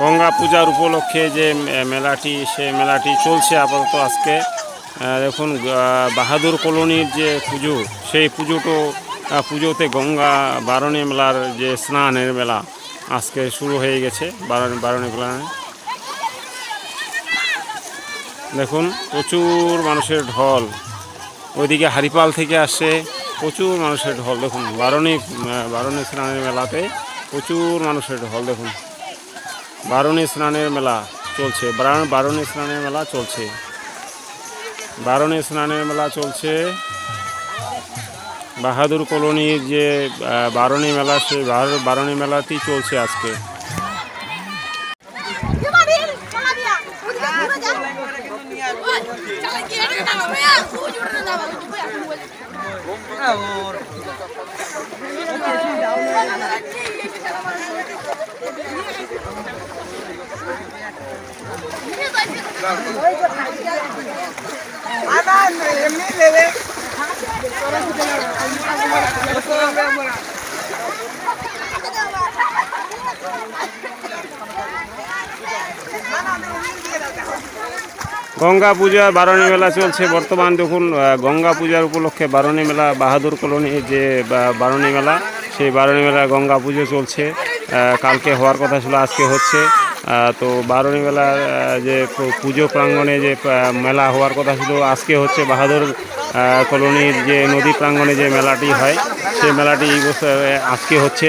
গঙ্গা পূজার উপলক্ষে যে মেলাটি, সে মেলাটি চলছে আপাতত আজকে। দেখুন বাহাদুর কলোনির যে পুজো, সেই পুজোটো পুজোতে গঙ্গা বারণী মেলার যে স্নানের মেলা আজকে শুরু হয়ে গেছে, বারণী বারণী মেলা। দেখুন, প্রচুর মানুষের ঢল। ওইদিকে হারিপাল থেকে আসছে প্রচুর মানুষের ঢল। দেখুন, বারণী বারণী স্নানের মেলাতে প্রচুর মানুষের ঢল, দেখুন। বারণী স্নানের মেলা চলছে। বারণ- স্নানের মেলা চলছে। বারণী স্নানের মেলা চলছে। বাহাদুর কলোনির যে বারণী মেলা, সেই বারণী মেলাতেই চলছে আজকে। গঙ্গা পূজা, বারণী মেলা চলছে বর্তমান। দেখুন গঙ্গা পূজার উপলক্ষে বারণী মেলা, বাহাদুর কলোনির যে বারণী মেলা, সেই বারণী মেলা গঙ্গা পুজো চলছে। কালকে হওয়ার কথা ছিল, আজকে হচ্ছে। তো বারণী মেলা যে পুজো প্রাঙ্গণে যে মেলা হওয়ার কথা ছিল, আজকে হচ্ছে বাহাদুর কলোনির যে নদী প্রাঙ্গণে যে মেলাটি হয়, সেই মেলাটি এই বছর আজকে হচ্ছে।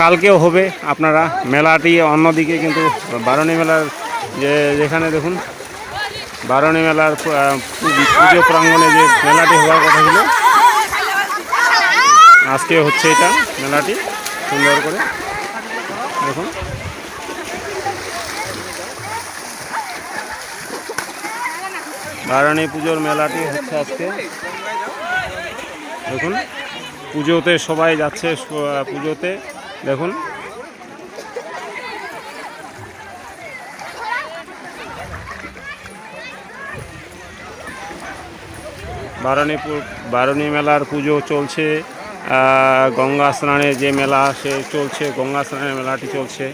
কালকেও হবে আপনারা। মেলাটি অন্যদিকে কিন্তু বারণী মেলার যে, যেখানে দেখুন বারণী মেলার পুজো প্রাঙ্গণে যে মেলাটি হওয়ার কথা ছিল, আজকে হচ্ছে এটা, মেলাটি সুন্দর করে। দেখুন। বারণী পুজোর মেলাটি হচ্ছে আজকে। দেখুন, পুজোতে সবাই যাচ্ছে পুজোতে। দেখুন। বারণী পু- বারণী মেলার পুজো চলছে। গঙ্গা স্নানের যে মেলা সে চলছে, গঙ্গা স্নানের মেলাটি চলছে।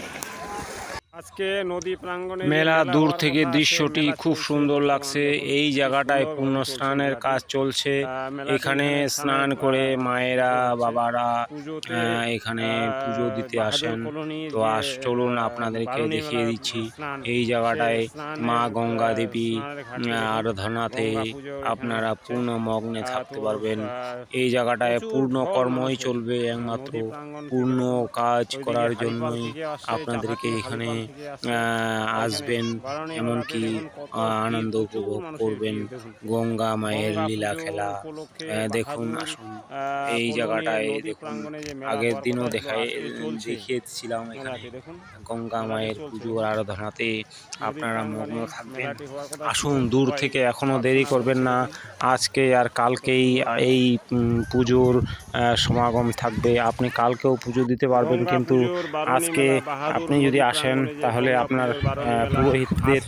আজকে নদী প্রাঙ্গণে মেলা দূর থেকে দৃশ্যটি খুব সুন্দর লাগছে। এই জায়গাটায় পূর্ণ স্নানের কাজ চলছে। এখানে স্নান করে মায়েরা বাবারা এখানে পুজো দিতে আসেন। তো আস চলুন আপনাদেরকে দেখিয়ে দিচ্ছি। এই জায়গাটায় মা গঙ্গা দেবী আরাধনাতে আপনারা পূর্ণ মগ্নে থাকতে পারবেন। এই জায়গাটায় পূর্ণ কর্মই চলবে একমাত্র পূর্ণ কাজ করার জন্যই আপনাদেরকে এখানে আসবেন এমনকি আনন্দ উপভোগ করবেন গঙ্গা মায়ের লীলা খেলা। দেখুন আসুন। এই জায়গাটায় দেখুন আগের দিনও দেখায় দেখিয়েছিলাম এখানে। গঙ্গা মায়ের। পুজোর আরাধনাতে আপনারা মগ্ন থাকবেন। আসুন দূর থেকে এখনও দেরি করবেন না। আজকে আর কালকেই এই পুজোর সমাগম থাকবে। আপনি কালকেও পুজো দিতে পারবেন কিন্তু আজকে আপনি যদি আসেন তাহলে আপনার পুরোহিতদের।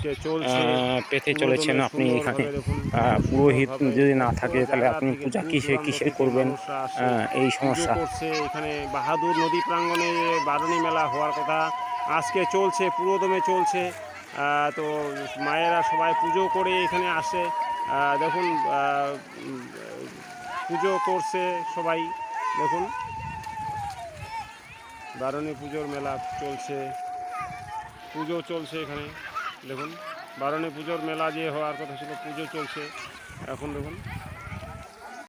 পেতে চলেছেন আপনি এখানে। পুরোহিত যদি না থাকে তাহলে আপনি পূজা কিসে কিসের করবেন? এই সমস্যা। এখানে বাহাদুর নদী প্রাঙ্গণে যে বারণী মেলা হওয়ার কথা। আজকে চলছে পুরোদমে চলছে। তো মায়েরা সবাই পুজো করে এখানে আসে। দেখুন পুজো করছে সবাই। দেখুন বারণী পুজোর মেলা চলছে। পুজো চলছে এখানে। দেখুন, বারণী পুজোর মেলা যে হওয়ার কথা ছিল, পুজো চলছে। এখন দেখুন